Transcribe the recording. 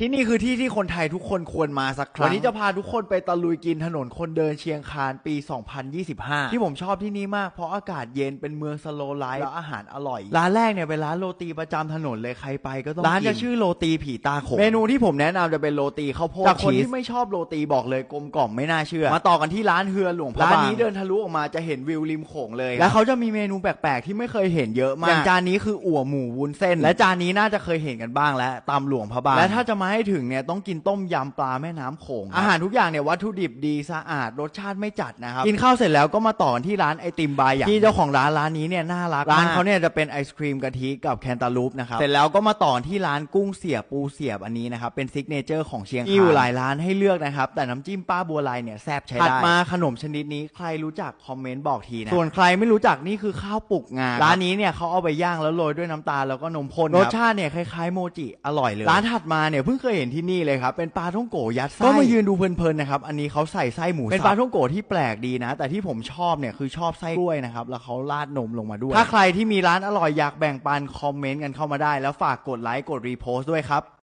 ที่นี่คือที่ที่คนไทยทุกคนควรมาสักครั้ง วันนี้จะพาทุกคนไปตะลุยกินถนนคนเดินเชียงคานปี 2025 ที่ผมชอบที่นี่มากเพราะอากาศเย็นเป็นเมืองสโลไลฟ์แล้วอาหารอร่อย ร้านแรกเนี่ยเป็นร้านโรตีประจำถนนเลยใครไปก็ต้องร้านจะชื่อโรตีผีตาโขงเมนูที่ผมแนะนำจะเป็นโรตีข้าวโพดจากคนที่ไม่ชอบโรตีบอกเลยกลมกล่อมไม่น่าเชื่อ มาต่อกันที่ร้านเฮือหลวงพระบางร้านนี้เดินทะลุออกมาจะเห็นวิวริมโขงเลย แล้วเขาจะมีเมนูแปลกๆที่ไม่เคยเห็นเยอะมากอย่างจานนี้คืออั่วหมูวุ้นเส้น และจานนี้น่าจะเคยเห็นกันบ้างแล้วตำหลวงพระบางและถ้าจะมาให้ถึงเนี่ยต้องกินต้มยำปลาแม่น้ำโขงอาหารทุกอย่างเนี่ยวัตถุดิบดีสะอาดรสชาติไม่จัดนะครับกินข้าวเสร็จแล้วก็มาต่อกันที่ร้านไอติมบายอย่างที่เจ้าของร้านร้านนี้เนี่ยน่ารักร้านเขาเนี่ยจะเป็นไอศครีมกะทิกับแคนตาลูปนะครับเสร็จแล้วก็มาต่อที่ร้านกุ้งเสียบปูเสียบอันนี้นะครับเป็นซิกเนเจอร์ของเชียงคานมีอยู่หลายร้านให้เลือกนะครับแต่น้ำจิ้มป้าบัวลายเนี่ยแซ่บใช้ได้ถัดมาขนมชนิดนี้ใครรู้จักคอมเมนต์บอกทีนะส่วนใครไม่รู้จักนี่คือข้าวปลุกงาร้านนี้เนี่ยเขาเอาไปย่างแล้วโรยด้วยน้ำตาลแล้วก็นมข้นรสชาติเนี่ยคล้ายๆโมจิอร่อยเลยร้านถัดมาเนี่ยเพิ่งเคยเห็นที่นี่เลยครับ เป็นปลาท่องโกยัดไส้ก็มายืนดูเพลินๆนะครับ อันนี้เขาใส่ไส้หมูสับเป็นปลาท่องโกที่แปลกดีนะ แต่ที่ผมชอบเนี่ยคือชอบไส้กล้วยนะครับ แล้วเขาราดนมลงมาด้วย ถ้าใครที่มีร้านอร่อยอยากแบ่งปันคอมเมนต์กันเข้ามาได้ แล้วฝากกดไลค์กดรีโพสต์ด้วยครับ